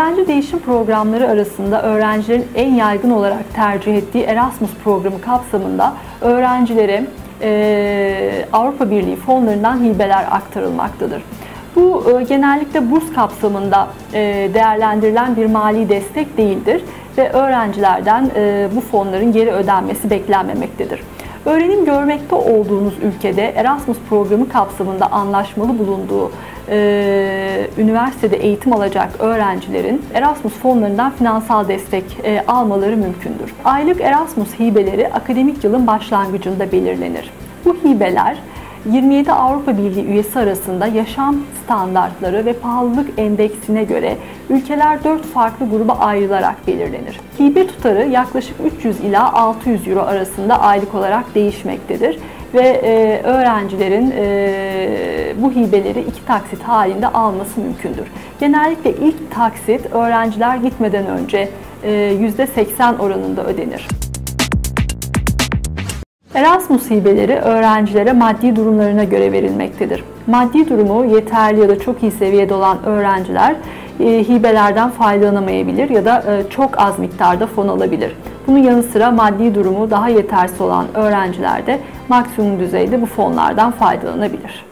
Öğrenci değişim programları arasında öğrencilerin en yaygın olarak tercih ettiği Erasmus programı kapsamında öğrencilere e, Avrupa Birliği fonlarından hibeler aktarılmaktadır. Bu e, genellikle burs kapsamında e, değerlendirilen bir mali destek değildir ve öğrencilerden e, bu fonların geri ödenmesi beklenmemektedir. Öğrenim görmekte olduğunuz ülkede Erasmus programı kapsamında anlaşmalı bulunduğu e, üniversitede eğitim alacak öğrencilerin Erasmus fonlarından finansal destek e, almaları mümkündür. Aylık Erasmus hibeleri akademik yılın başlangıcında belirlenir. Bu hibeler 27 Avrupa Birliği üyesi arasında yaşam standartları ve pahalılık endeksine göre ülkeler 4 farklı gruba ayrılarak belirlenir. Hibe tutarı yaklaşık 300 ila 600 euro arasında aylık olarak değişmektedir ve e, öğrencilerin e, bu hibeleri iki taksit halinde alması mümkündür. Genellikle ilk taksit öğrenciler gitmeden önce e, %80 oranında ödenir. Erasmus hibeleri öğrencilere maddi durumlarına göre verilmektedir. Maddi durumu yeterli ya da çok iyi seviyede olan öğrenciler e, hibelerden faydalanamayabilir ya da e, çok az miktarda fon alabilir. Bunun yanı sıra maddi durumu daha yetersiz olan öğrenciler de maksimum düzeyde bu fonlardan faydalanabilir.